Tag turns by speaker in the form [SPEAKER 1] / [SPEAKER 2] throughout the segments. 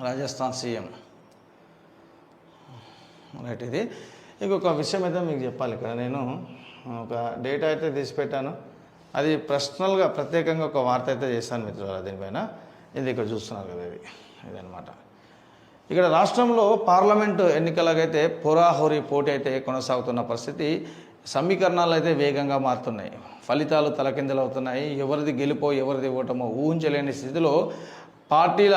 [SPEAKER 1] Rajasthan CM. Right ఇది. ఇంకొక విషయం అయితే మీకు చెప్పాలి ఇక్కడ. నేను ఒక డేటా అయితే తీసి పెట్టాను అది పర్సనల్గా ప్రత్యేకంగా ఒక వార్త అయితే చేశాను మిత్రులు దీనిపైన. ఇది ఇక్కడ చూస్తున్నారు కదా ఇది ఇదనమాట ఇక్కడ రాష్ట్రంలో పార్లమెంటు ఎన్నికలకైతే పొరాహోరీ పోటీ అయితే కొనసాగుతున్న పరిస్థితి సమీకరణాలు అయితే వేగంగా మారుతున్నాయి. ఫలితాలు తలకిందలవుతున్నాయి. ఎవరిది గెలిపో ఎవరిది ఓటమో ఊహించలేని స్థితిలో పార్టీల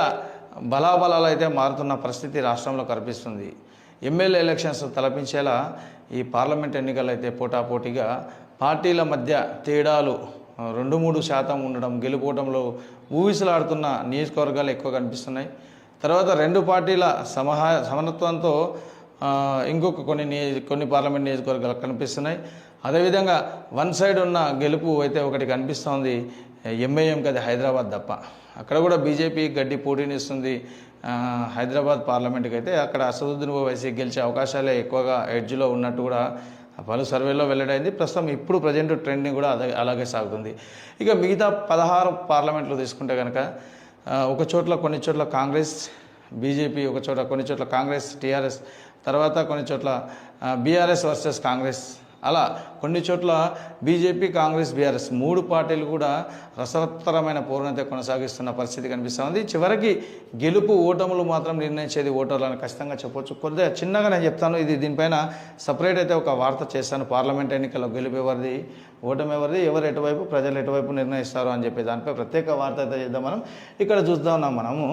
[SPEAKER 1] బలాబలాలు అయితే మారుతున్న పరిస్థితి రాష్ట్రంలో కనిపిస్తుంది. ఎమ్మెల్యే ఎలక్షన్స్ తలపించేలా ఈ పార్లమెంట్ ఎన్నికలు అయితే పోటాపోటీగా పార్టీల మధ్య తేడాలు రెండు మూడు శాతం ఉండడం గెలుపోవడంలో ఊవిసలాడుతున్న నియోజకవర్గాలు ఎక్కువ కనిపిస్తున్నాయి. తర్వాత రెండు పార్టీల సమహా సమనత్వంతో ఇంకొక కొన్ని నియోజ కొన్ని పార్లమెంట్ నియోజకవర్గాలు కనిపిస్తున్నాయి. అదేవిధంగా వన్ సైడ్ ఉన్న గెలుపు అయితే ఒకటి కనిపిస్తోంది. ఎంఏఎం కదా హైదరాబాద్ తప్ప అక్కడ కూడా బీజేపీ గడ్డి పోటీనిస్తుంది. హైదరాబాద్ పార్లమెంట్కి అయితే అక్కడ అసదుద్దీన్ ఓవైసీ గెలిచే అవకాశాలే ఎక్కువగా ఎడ్జ్లో ఉన్నట్టు కూడా పలు సర్వేలో వెల్లడైంది. ప్రస్తుతం ఇప్పుడు ప్రజెంట్ ట్రెండింగ్ కూడా అదే అలాగే సాగుతుంది. ఇక మిగతా పదహారు పార్లమెంట్లు తీసుకుంటే కనుక ఒక చోట్ల కొన్ని చోట్ల కాంగ్రెస్ బీజేపీ ఒక చోట కొన్ని చోట్ల కాంగ్రెస్ టీఆర్ఎస్ తర్వాత కొన్ని చోట్ల బీఆర్ఎస్ వర్సెస్ కాంగ్రెస్ అలా కొన్ని చోట్ల బీజేపీ కాంగ్రెస్ బీఆర్ఎస్ మూడు పార్టీలు కూడా రసవత్తరమైన పూర్ణత కొనసాగిస్తున్న పరిస్థితి కనిపిస్తుంది. చివరికి గెలుపు ఓటములు మాత్రం నిర్ణయించేది ఓటర్లను ఖచ్చితంగా చెప్పొచ్చు. కొద్దిగా చిన్నగా నేను చెప్తాను ఇది దీనిపైన సపరేట్ అయితే ఒక వార్త చేస్తాను పార్లమెంట్ ఎన్నికల్లో గెలుపు ఎవరిది ఓటమి ఎవరిది ఎవరు ఎటువైపు ప్రజలు ఎటువైపు నిర్ణయిస్తారు అని చెప్పి దానిపై ప్రత్యేక వార్త అయితే చేద్దాం మనం. ఇక్కడ చూద్దాం మనము.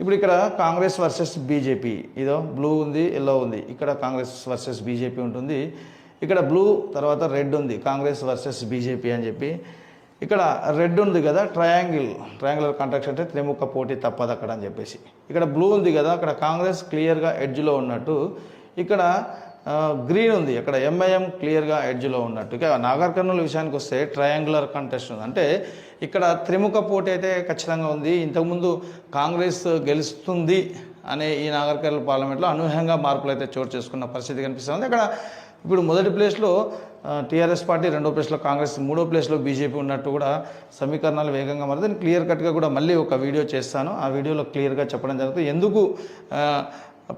[SPEAKER 1] ఇప్పుడు ఇక్కడ కాంగ్రెస్ వర్సెస్ బీజేపీ ఇదో బ్లూ ఉంది ఎల్లో ఉంది. ఇక్కడ కాంగ్రెస్ వర్సెస్ బీజేపీ ఉంటుంది. ఇక్కడ బ్లూ తర్వాత రెడ్ ఉంది. కాంగ్రెస్ వర్సెస్ బీజేపీ అని చెప్పి. ఇక్కడ రెడ్ ఉంది కదా ట్రయాంగిల్ ట్రయాంగులర్ కాంట్రాక్ట్ అంటే త్రిముఖ పోటీ తప్పదు అక్కడ అని చెప్పేసి. ఇక్కడ బ్లూ ఉంది కదా అక్కడ కాంగ్రెస్ క్లియర్గా ఎడ్జ్లో ఉన్నట్టు. ఇక్కడ గ్రీన్ ఉంది అక్కడ ఎంఐఎం క్లియర్గా ఎడ్జ్లో ఉన్నట్టు. ఇక నాగర్ కర్నూలు విషయానికి వస్తే ట్రయాంగులర్ కంటెస్ట్ ఉంది. అంటే ఇక్కడ త్రిముఖ పోటీ అయితే ఖచ్చితంగా ఉంది. ఇంతకుముందు కాంగ్రెస్ గెలుస్తుంది అనే ఈ నాగర్ కర్నూలు పార్లమెంట్లో అనూహ్యంగా మార్పులు అయితే చోటు చేసుకున్న పరిస్థితి కనిపిస్తుంది అక్కడ ఇప్పుడు మొదటి ప్లేస్లో టీఆర్ఎస్ పార్టీ రెండో ప్లేస్లో కాంగ్రెస్ మూడో ప్లేస్లో బీజేపీ ఉన్నట్టు కూడా సమీకరణాలు వేగంగా మారుతుంది క్లియర్ కట్గా కూడా మళ్ళీ ఒక వీడియో చేస్తాను. ఆ వీడియోలో క్లియర్గా చెప్పడం జరుగుతుంది. ఎందుకు?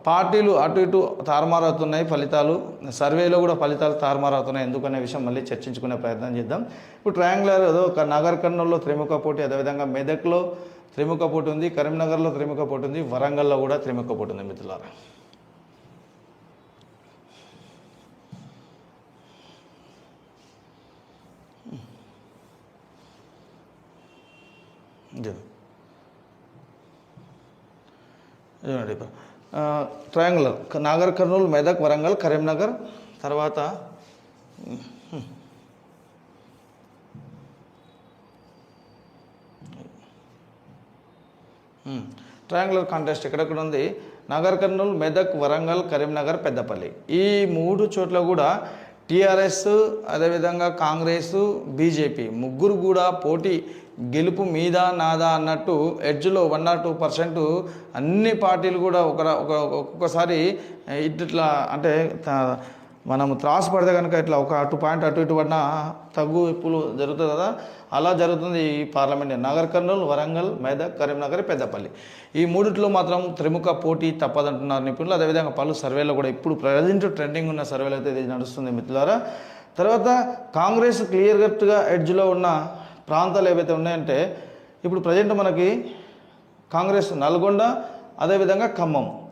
[SPEAKER 1] పార్టీలు అటు ఇటు తారుమారవుతున్నాయి ఫలితాలు. సర్వేలో కూడా ఫలితాలు తారుమారవుతున్నాయి ఎందుకనే విషయం మళ్ళీ చర్చించుకునే ప్రయత్నం చేద్దాం. ఇప్పుడు ట్రయాంగులర్ ఏదో ఒక నగర్ కర్నూలులో త్రిముఖ పోటీ అదేవిధంగా మెదక్లో త్రిముఖ పోటీ ఉంది కరీంనగర్లో త్రిముఖ పోటీ ఉంది వరంగల్లో కూడా త్రిముఖ పోటీ ఉంది మిత్రులారా. ఇది ట్రయాంగులర్ నాగర్ కర్నూలు మెదక్ వరంగల్ కరీంనగర్ తర్వాత ట్రయాంగులర్ కాంటెస్ట్ ఎక్కడెక్కడ ఉంది నాగర్ కర్నూలు మెదక్ వరంగల్ కరీంనగర్ పెద్దపల్లి ఈ మూడు చోట్ల కూడా టీఆర్ఎస్ అదేవిధంగా కాంగ్రెస్ బీజేపీ ముగ్గురు కూడా పోటీ గెలుపు మీద నాదా అన్నట్టు ఎడ్జ్లో వన్ ఆర్ టూ పర్సెంట్ అన్ని పార్టీలు కూడా ఒక ఒక ఒక్కొక్కసారి ఇట్లా అంటే మనం త్రాస్ పడితే కనుక ఇట్లా ఒక అటు పాయింట్ అటు ఇటు పడినా తగ్గు ఇప్పులు జరుగుతుంది కదా? అలా జరుగుతుంది ఈ పార్లమెంట్. నగర్ కర్నూలు వరంగల్ మెదక్ కరీంనగర్ పెద్దపల్లి. ఈ మూడిట్లో మాత్రం త్రిముఖ పోటీ తప్పదంటున్నారు నిపుణులు. అదేవిధంగా పలు సర్వేలో కూడా ఇప్పుడు ప్రజెంట్ ట్రెండింగ్ ఉన్న సర్వేలు అయితే ఇది నడుస్తుంది మిత్రులారా. తర్వాత కాంగ్రెస్ క్లియర్ కట్గా ఎడ్జ్లో ఉన్న ప్రాంతాలు ఏవైతే ఉన్నాయంటే ఇప్పుడు ప్రజెంట్ మనకి కాంగ్రెస్ నల్గొండ అదేవిధంగా ఖమ్మం.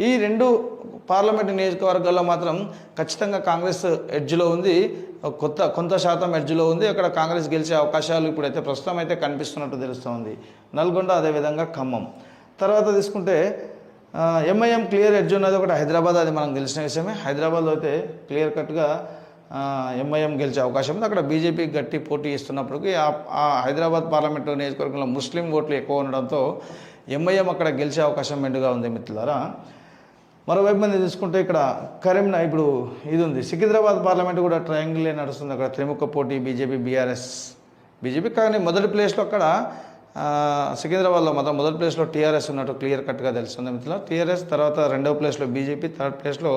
[SPEAKER 1] ఈ రెండు పార్లమెంట్ నియోజకవర్గాల్లో మాత్రం ఖచ్చితంగా కాంగ్రెస్ ఎడ్జ్లో ఉంది. కొత్త కొంత శాతం ఎడ్జ్లో ఉంది. అక్కడ కాంగ్రెస్ గెలిచే అవకాశాలు ఇప్పుడైతే ప్రస్తుతం అయితే కనిపిస్తున్నట్టు తెలుస్తోంది. నల్గొండ అదేవిధంగా ఖమ్మం. తర్వాత తీసుకుంటే ఎంఐఎం క్లియర్ ఎడ్జ్ ఉన్నది ఒకటి హైదరాబాద్ అది మనం గెలిచిన విషయమే. హైదరాబాద్లో అయితే క్లియర్ కట్గా ఎంఐఎం గెలిచే అవకాశం ఉంది. అక్కడ బీజేపీ గట్టి పోటీ ఇస్తున్నప్పటికీ ఆ- ఆ హైదరాబాద్ పార్లమెంటు నియోజకవర్గంలో ముస్లిం ఓట్లు ఎక్కువ ఉండడంతో ఎంఐఎం అక్కడ గెలిచే అవకాశం మెండుగా ఉంది మిత్రులారా. మరోవైపు మంది తీసుకుంటే ఇక్కడ కరీంనగర్ ఇప్పుడు ఇది ఉంది. సికింద్రాబాద్ పార్లమెంట్ కూడా ట్రయాంగిలే నడుస్తుంది అక్కడ. త్రిముఖ పోటీ బీజేపీ బీఆర్ఎస్ బీజేపీ. కానీ మొదటి ప్లేస్లో అక్కడ సికింద్రాబాద్లో మాత్రం మొదటి ప్లేస్లో టీఆర్ఎస్ ఉన్నట్టు క్లియర్ కట్గా తెలుస్తుంది మిత్రులు టీఆర్ఎస్ తర్వాత రెండవ ప్లేస్లో బీజేపీ థర్డ్ ప్లేస్లో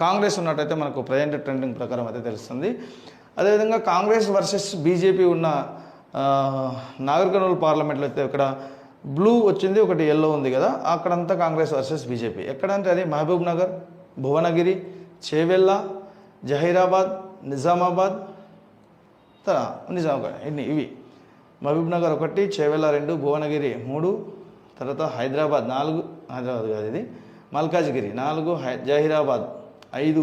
[SPEAKER 1] కాంగ్రెస్ ఉన్నట్టయితే మనకు ప్రజెంట్ ట్రెండింగ్ ప్రకారం అయితే తెలుస్తుంది. అదేవిధంగా కాంగ్రెస్ వర్సెస్ బీజేపీ ఉన్న ఆ, పార్లమెంట్లో అయితే ఇక్కడ బ్లూ వచ్చింది ఒకటి ఎల్లో ఉంది కదా అక్కడంతా కాంగ్రెస్ వర్సెస్ బీజేపీ. ఎక్కడంటే అది మహబూబ్ నగర్ భువనగిరి చేవెల్లా జహీరాబాద్ నిజామాబాద్ తన నిజామాబాద్ ఇన్ని ఇవి. మహబూబ్ నగర్ ఒకటి చేవెల్లా రెండు భువనగిరి మూడు తర్వాత హైదరాబాద్ నాలుగు హైదరాబాద్ కాదు ఇది. మల్కాజ్గిరి నాలుగు హై జహీరాబాద్ ఐదు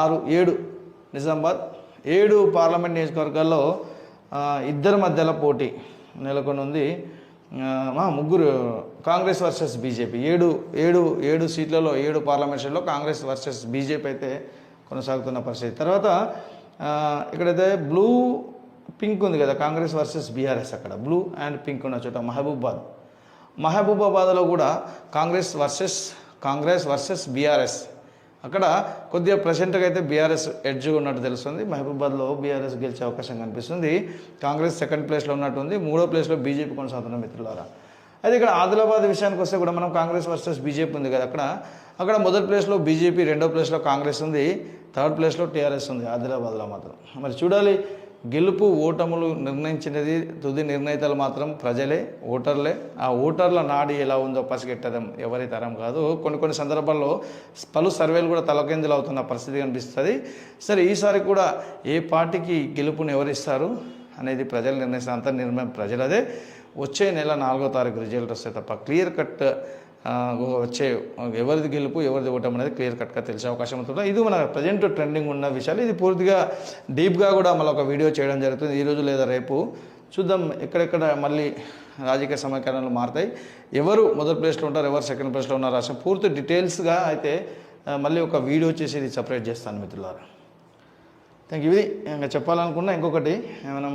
[SPEAKER 1] ఆరు ఏడు నిజామాబాద్ ఏడు పార్లమెంట్ నియోజకవర్గాల్లో ఇద్దరి మధ్యలో పోటీ నెలకొని ఉంది మా ముగ్గురు కాంగ్రెస్ వర్సెస్ బీజేపీ. ఏడు ఏడు ఏడు సీట్లలో ఏడు పార్లమెంట్ సీట్లో కాంగ్రెస్ వర్సెస్ బీజేపీ అయితే కొనసాగుతున్న పరిస్థితి. తర్వాత ఇక్కడైతే బ్లూ పింక్ ఉంది కదా కాంగ్రెస్ వర్సెస్ బీఆర్ఎస్ అక్కడ. బ్లూ అండ్ పింక్ ఉన్న చోట మహబూబాద్ మహబూబాబాద్లో కూడా Congress versus Congress versus BRS అక్కడ కొద్దిగా ప్రజెంట్గా అయితే బీఆర్ఎస్ ఎడ్జ్గా ఉన్నట్టు తెలుస్తుంది. మహబూబాద్లో బీఆర్ఎస్ గెలిచే అవకాశం కనిపిస్తుంది. కాంగ్రెస్ సెకండ్ ప్లేస్లో ఉన్నట్టుంది మూడో ప్లేస్లో బీజేపీ కొనసాగుతున్న మిత్రులారా. అయితే ఇక్కడ ఆదిలాబాద్ విషయానికి వస్తే కూడా మనం కాంగ్రెస్ వర్సెస్ బీజేపీ ఉంది కదా అక్కడ. అక్కడ మొదటి ప్లేస్లో బీజేపీ రెండో ప్లేస్లో కాంగ్రెస్ ఉంది. థర్డ్ ప్లేస్లో టీఆర్ఎస్ ఉంది ఆదిలాబాద్లో మాత్రం. మరి చూడాలి గెలుపు ఓటములు నిర్ణయించినది తుది నిర్ణయితలు మాత్రం ప్రజలే ఓటర్లే. ఆ ఓటర్ల నాడి ఎలా ఉందో పసిగెట్టడం ఎవరి తరం కాదు. కొన్ని కొన్ని సందర్భాల్లో పలు సర్వేలు కూడా తలకిందులు అవుతున్న పరిస్థితి కనిపిస్తుంది. సరే ఈసారి కూడా ఏ పార్టీకి గెలుపుని ఎవరిస్తారు అనేది ప్రజలు నిర్ణయిస్తారు అంత నిర్ణయం ప్రజలదే. వచ్చే నెల నాలుగో తారీఖు రిజల్ట్ వస్తే తప్ప క్లియర్ కట్ వచ్చే ఎవరిది గెలుపు ఎవరిది ఓటం అనేది క్లియర్ కట్గా తెలిసే అవకాశం ఉంటుంది. ఇది మన ప్రజెంట్ ట్రెండింగ్ ఉన్న విషయాలు. ఇది పూర్తిగా డీప్గా కూడా మళ్ళీ ఒక వీడియో చేయడం జరుగుతుంది ఈరోజు లేదా రేపు. చూద్దాం ఎక్కడెక్కడ మళ్ళీ రాజకీయ సమీకరణలు మారుతాయి. ఎవరు మొదటి ప్లేస్లో ఉంటారు ఎవరు సెకండ్ ప్లేస్లో ఉన్నారు అసలు పూర్తి డీటెయిల్స్గా అయితే మళ్ళీ ఒక వీడియో చేసి ఇది సపరేట్ చేస్తాను మిత్రులారా. Thank you. ఇది ఇంకా చెప్పాలనుకున్నా ఇంకొకటి మనం